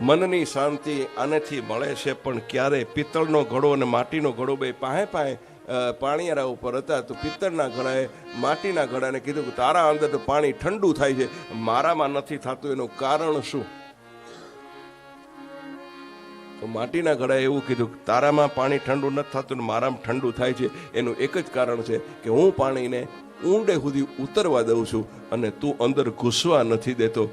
મનની શાંતિ આનેથી મળે છે, પણ ક્યારે પિત્તળનો ઘડો અને માટીનો ઘડો બે પાહે પાહે પાણીયારા ઉપર હતા, તો પિત્તળના ઘડાએ માટીના ઘડાને કીધું કે તારા અંદર તો પાણી ઠંડુ થાય છે, મારામાં નથી થતું, એનું કારણ શું? તો માટીના ઘડાએ એવું કીધું કે તારામાં પાણી ઠંડુ નથી થતું મારામાં ઠંડુ થાય છે, એનું એક જ કારણ છે કે હું પાણીને ઊંડે સુધી ઉતરવા દઉં છું અને તું અંદર ઘૂસવા નથી દેતો.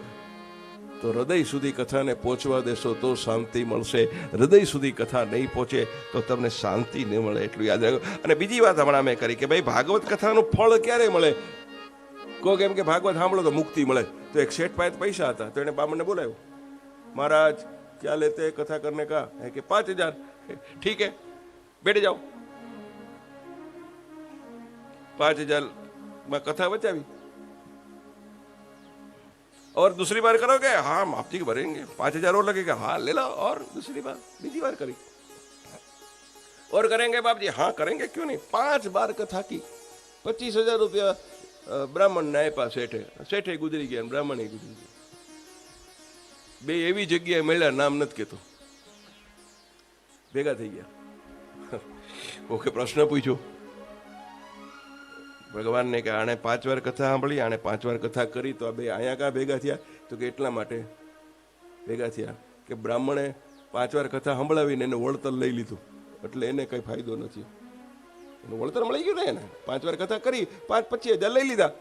તો હૃદય સુધી કથાને પહોંચવા દેશો તો શાંતિ મળશે. હૃદય સુધી કથા નહીં પહોંચે તો તમને શાંતિ નહીં મળે એટલું યાદ રાખો. અને બીજી વાત હમણાં મેં કરી કે ભાઈ ભાગવત કથાનું ફળ ક્યારે મળે? કહો કેમ કે ભાગવત સાંભળો તો મુક્તિ મળે. તો એક શેઠ પાસે પૈસા હતા, તો એને બામણને બોલાવ્યો. મહારાજ, ક્યાં લેતે કથા કરને કા? હે કે, પાંચ હજાર. ઠીક હે, બેઠે જાઓ. પાંચ હજારમાં કથા બચાવી और दूसरी बार करोगे? हाँ, माफी भरेंगे। पाँच हजार और लगेगा। हाँ, ले लो और दूसरी बार, बीजी बार करेंगे और करेंगे बाप जी हाँ, करेंगे, क्यों नहीं? पांच बार कथा की। પચીસ હજાર રૂપિયા બ્રાહ્મણને આપ્યા શેઠે શેઠે ગુજરી ગયા બ્રાહ્મણે ગુજરી ગયા બે એવી જગ્યાએ મળ્યા, નામ નથી કેતો. ભેગા થઈ ગયા. ઓકે, પ્રશ્ન પૂછ્યો ભગવાનને કે આણે પાંચ વાર કથા સાંભળી, આણે પાંચ વાર કથા કરી, તો આ બે અહીંયા કાં ભેગા થયા? તો કે એટલા માટે ભેગા થયા કે બ્રાહ્મણે પાંચ વાર કથા સંભળાવીને એને વળતર લઈ લીધું. એટલે એને કંઈ ફાયદો નથી. એનું વળતર મળી ગયું ને એને? પાંચ વાર કથા કરી, પાંચ પચીસ હજાર લઈ લીધા.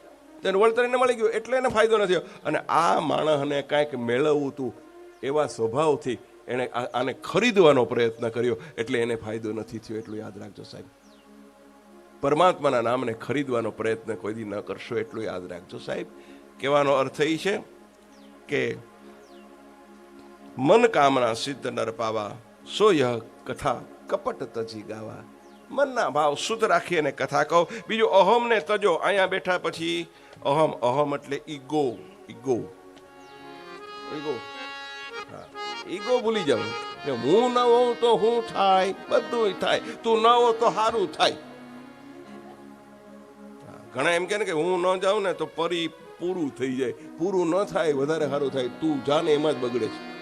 તો વળતર એને મળી ગયું, એટલે એને ફાયદો નથી. અને આ માણસને કાંઈક મેળવવું હતું એવા સ્વભાવથી એણે આને ખરીદવાનો પ્રયત્ન કર્યો, એટલે એને ફાયદો નથી થયો. એટલું યાદ રાખજો સાહેબ. પરમાત્માના નામને ખરીદવાનો પ્રયત્ન કોઈ દી ન કરશો એટલું યાદ રાખજો. સાહેબ, કહેવાનો અર્થ એ છે કે મન કામના સિદ્ધ નર પાવા, સો યહ કથા કપટ તજી ગાવા. મનના ભાવ શુદ્ધ રાખી અને કથા કહો. બીજું, અહમને તજો અહીંયા બેઠા પછી, અહમ અહમ એટલે ઈગો ઈગો. ઈગો. હા, ઈગો ભૂલી જાવ હું ન હોઉં તો હું થાય બધું થાય. તું ન હો તો સારું થાય. ઘણા એમ કે ને કે હું ન જાઉં ને તો પરી પૂરું થઈ જાય. પૂરું ન થાય, વધારે સારું થાય. તું જાને એમાં જ બગડે છે.